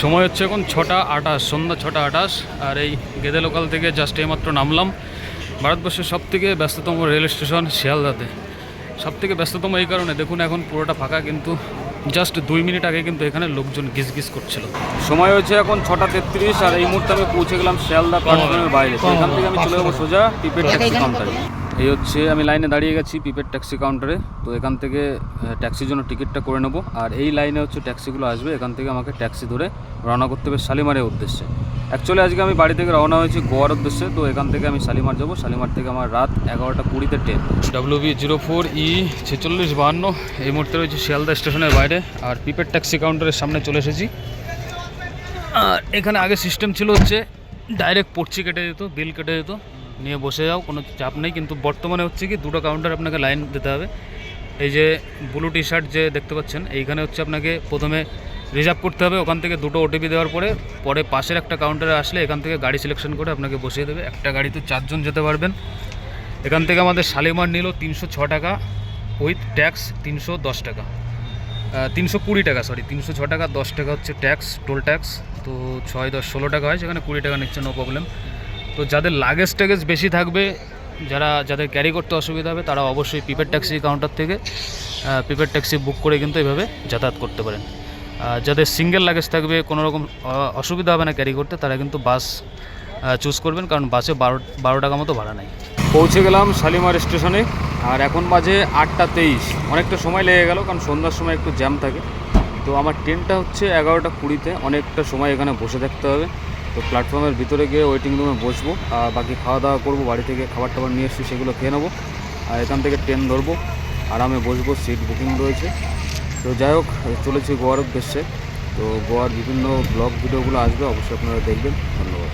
সময় হচ্ছে এখন ছটা আটাশ সন্ধ্যা ছটা আটাশ আর এই গেদে লোকাল থেকে জাস্ট এইমাত্র নামলাম। ভারতবর্ষের সব থেকে ব্যস্ততম রেল স্টেশন শিয়ালদাতে। সব থেকে ব্যস্ততম এই কারণে দেখুন এখন পুরোটা ফাঁকা কিন্তু জাস্ট দুই মিনিট আগে কিন্তু এখানে লোকজন গিজ গিজ করছিল। সময় হচ্ছে এখন ছটা তেত্রিশ আর এই মুহূর্তে আমি পৌঁছে গেলাম শিয়ালদা প্ল্যাটফর্মের বাইরে। তো এখান থেকে আমি চলে যাব সোজা টিপের ট্যাক্সি কাউন্টারে। এই হচ্ছে আমি লাইনে দাঁড়িয়ে গেছি পিপের ট্যাক্সি কাউন্টারে। তো এখান থেকে ট্যাক্সির জন্য টিকিটটা করে নেব। আর এই লাইনে হচ্ছে ট্যাক্সিগুলো আসবে। এখান থেকে আমাকে ট্যাক্সি ধরে রওনা করতে হবে শালিমারের উদ্দেশ্যে। অ্যাকচুয়ালি আজকে আমি বাড়ি থেকে রওনা হয়েছি গোয়ার উদ্দেশ্যে। তো এখান থেকে আমি শালিমার যাব। শালিমার থেকে আমার রাত এগারোটা কুড়িতে train. W B zero four E ছেচল্লিশ বাহান্ন। এই মুহূর্তে রয়েছে শিয়ালদা স্টেশনের বাইরে। আর পিপের ট্যাক্সি কাউন্টারের সামনে চলে এসেছি। আর এখানে আগে সিস্টেম ছিল হচ্ছে ডাইরেক্ট পড়ছি কেটে দিত বিল কেটে দিত। নিয়ে বসে যাও, কোনো চাপ নেই। কিন্তু বর্তমানে হচ্ছে কি দুটো কাউন্টার আপনাকে লাইন দিতে হবে। এই যে ব্লু টি শার্ট যে দেখতে পাচ্ছেন, এইখানে হচ্ছে আপনাকে প্রথমে রিজার্ভ করতে হবে। ওখান থেকে দুটো ওটিপি দেওয়ার পরে পরে পাশের একটা কাউন্টারে আসলে এখান থেকে গাড়ি সিলেকশন করে আপনাকে বসিয়ে দেবে। একটা গাড়িতে চারজন যেতে পারবেন। এখান থেকে আমাদের শালিমার নিল তিনশো ছ টাকা উইথ ট্যাক্স তিনশো দশ টাকা। তিনশো কুড়ি টাকা সরি তিনশো ছ টাকা, দশ টাকা হচ্ছে ট্যাক্স টোল ট্যাক্স তো ছয় দশ ষোলো টাকা হয়, সেখানে কুড়ি টাকা নিচ্ছে নো প্রবলেম তো যাদের লাগেজ ট্যাগেজ বেশি থাকবে, যারা, যাদের ক্যারি করতে অসুবিধা হবে, তারা অবশ্যই প্রিপেড ট্যাক্সি কাউন্টার থেকে প্রিপেড ট্যাক্সি বুক করে কিন্তু এইভাবে যাতায়াত করতে পারেন। যাদের সিঙ্গেল লাগেজ থাকবে, কোনো রকম অসুবিধা হবে না ক্যারি করতে, তারা কিন্তু বাস চুজ করবেন, কারণ বাসে বারো বারো টাকা মতো ভাড়া নেয় পৌঁছে গেলাম শালিমার স্টেশনে, আর এখন বাজে আটটা তেইশ। অনেকটা সময় লেগে গেল, কারণ সন্ধ্যার সময় একটু জ্যাম থাকে। তো আমার ট্রেনটা হচ্ছে এগারোটা কুড়িতে, অনেকটা সময় এখানে বসে থাকতে হবে। তো প্ল্যাটফর্মের ভিতরে গিয়ে ওয়েটিং রুমে বসবো, আর বাকি খাওয়া দাওয়া করব, বাড়ি থেকে খাবার টাবার নিয়ে এসছি সেগুলো খেয়ে নেব, আর এখান থেকে ট্রেন ধরবো, আরামে বসবো সিট বুকিং রয়েছে। তো যাই হোক, চলেছি গোয়ার উদ্দেশ্যে। তো গোয়ার বিভিন্ন ব্লগ ভিডিওগুলো আসবে, অবশ্যই আপনারা দেখবেন। ধন্যবাদ।